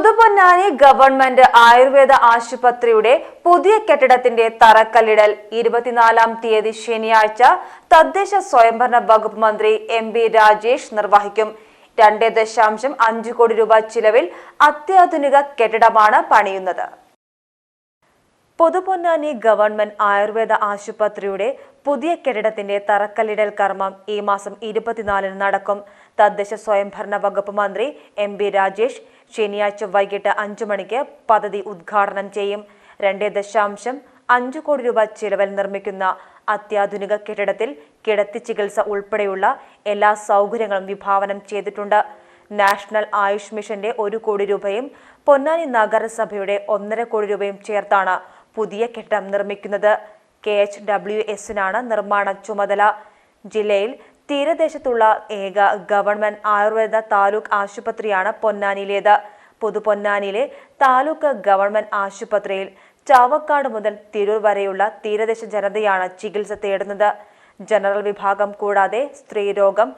Puthuponnani government Ayurveda ആശുപത്രിയുടെ പുതിയ കെട്ടിടത്തിന്റെ തറക്കല്ലിടൽ ഇരുപത്തിനാലാം തീയതി ശനിയാഴ്ച തദ്ദേശ സ്വയംഭരണ വകുപ്പ് മന്ത്രി എം ബി രാജേഷ് നിർവഹിക്കും. രണ്ട് ദശാംശം അഞ്ച് കോടി രൂപ ചിലവിൽ അത്യാധുനിക കെട്ടിടമാണ് പണിയുന്നത്. പുതുപൊന്നാനി ഗവൺമെന്റ് ആയുർവേദ ആശുപത്രിയുടെ പുതിയ കെട്ടിടത്തിന്റെ തറക്കല്ലിടൽ കർമ്മം ഈ മാസം ഇരുപത്തിനാലിന് നടക്കും. തദ്ദേശ സ്വയംഭരണ വകുപ്പ് മന്ത്രി എം ബി രാജേഷ് ശനിയാഴ്ച വൈകിട്ട് അഞ്ചു മണിക്ക് പദ്ധതി ഉദ്ഘാടനം ചെയ്യും. രണ്ട് ദശാംശം അഞ്ചു കോടി രൂപ ചിലവിൽ നിർമ്മിക്കുന്ന അത്യാധുനിക കെട്ടിടത്തിൽ കിടത്തി ചികിത്സ ഉൾപ്പെടെയുള്ള എല്ലാ സൗകര്യങ്ങളും വിഭാവനം ചെയ്തിട്ടുണ്ട്. നാഷണൽ ആയുഷ് മിഷന്റെ ഒരു കോടി രൂപയും പൊന്നാനി നഗരസഭയുടെ ഒന്നര കോടി രൂപയും ചേർത്താണ് പുതിയ കെട്ടിടം നിർമ്മിക്കുന്നത്. കെ എച്ച് ഡബ്ല്യു എസിനാണ് നിർമ്മാണ ചുമതല. ജില്ലയിൽ തീരദേശത്തുള്ള ഏക ഗവൺമെന്റ് ആയുർവേദ താലൂക്ക് ആശുപത്രിയാണ് പൊന്നാനിയിലേത്. പുതുപൊന്നാനിയിലെ താലൂക്ക് ഗവൺമെന്റ് ആശുപത്രിയിൽ ചാവക്കാട് മുതൽ തിരൂർ വരെയുള്ള തീരദേശ ജനതയാണ് ചികിത്സ തേടുന്നത്. ജനറൽ വിഭാഗം കൂടാതെ സ്ത്രീരോഗം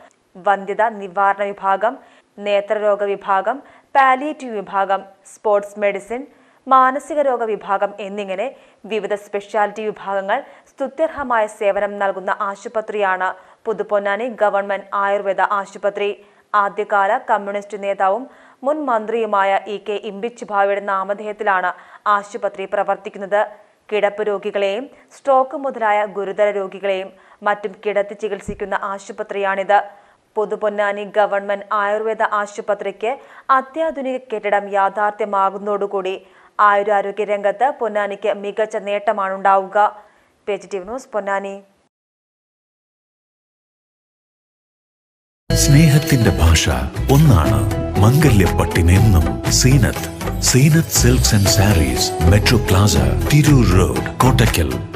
വന്ധ്യത നിവാരണ വിഭാഗം നേത്രരോഗ വിഭാഗം പാലിയേറ്റീവ് വിഭാഗം സ്പോർട്സ് മെഡിസിൻ മാനസിക രോഗ വിഭാഗം എന്നിങ്ങനെ വിവിധ സ്പെഷ്യാലിറ്റി വിഭാഗങ്ങൾ സ്തുത്യർഹമായ സേവനം നൽകുന്ന ആശുപത്രിയാണ് പുതുപ്പൊന്നാനി ഗവൺമെന്റ് ആയുർവേദ ആശുപത്രി. ആദ്യകാല കമ്മ്യൂണിസ്റ്റ് നേതാവും മുൻ മന്ത്രിയുമായ ഇ കെ ഇമ്പിച്ചുഭാവിയുടെ നാമധേയത്തിലാണ് ആശുപത്രി പ്രവർത്തിക്കുന്നത്. കിടപ്പ് രോഗികളെയും സ്ട്രോക്ക് മുതലായ ഗുരുതര രോഗികളെയും മറ്റും കിടത്തി ചികിത്സിക്കുന്ന ആശുപത്രിയാണിത്. പുതുപൊന്നാനി ഗവൺമെന്റ് ആയുർവേദ ആശുപത്രിക്ക് അത്യാധുനിക കെട്ടിടം യാഥാർത്ഥ്യമാകുന്നതോടുകൂടി ആയുരാരോഗ്യ രംഗത്ത് പൊന്നാനിക്ക് മികച്ച നേട്ടമാണുണ്ടാവുക. Positive news Ponnani. സ്നേഹത്തിന്റെ ഭാഷ ഒന്നാണ് മംഗല്യപ്പട്ടിനെന്നും Zeenath. Zeenath silks and sarees metro plaza Tirur road Kottakkal.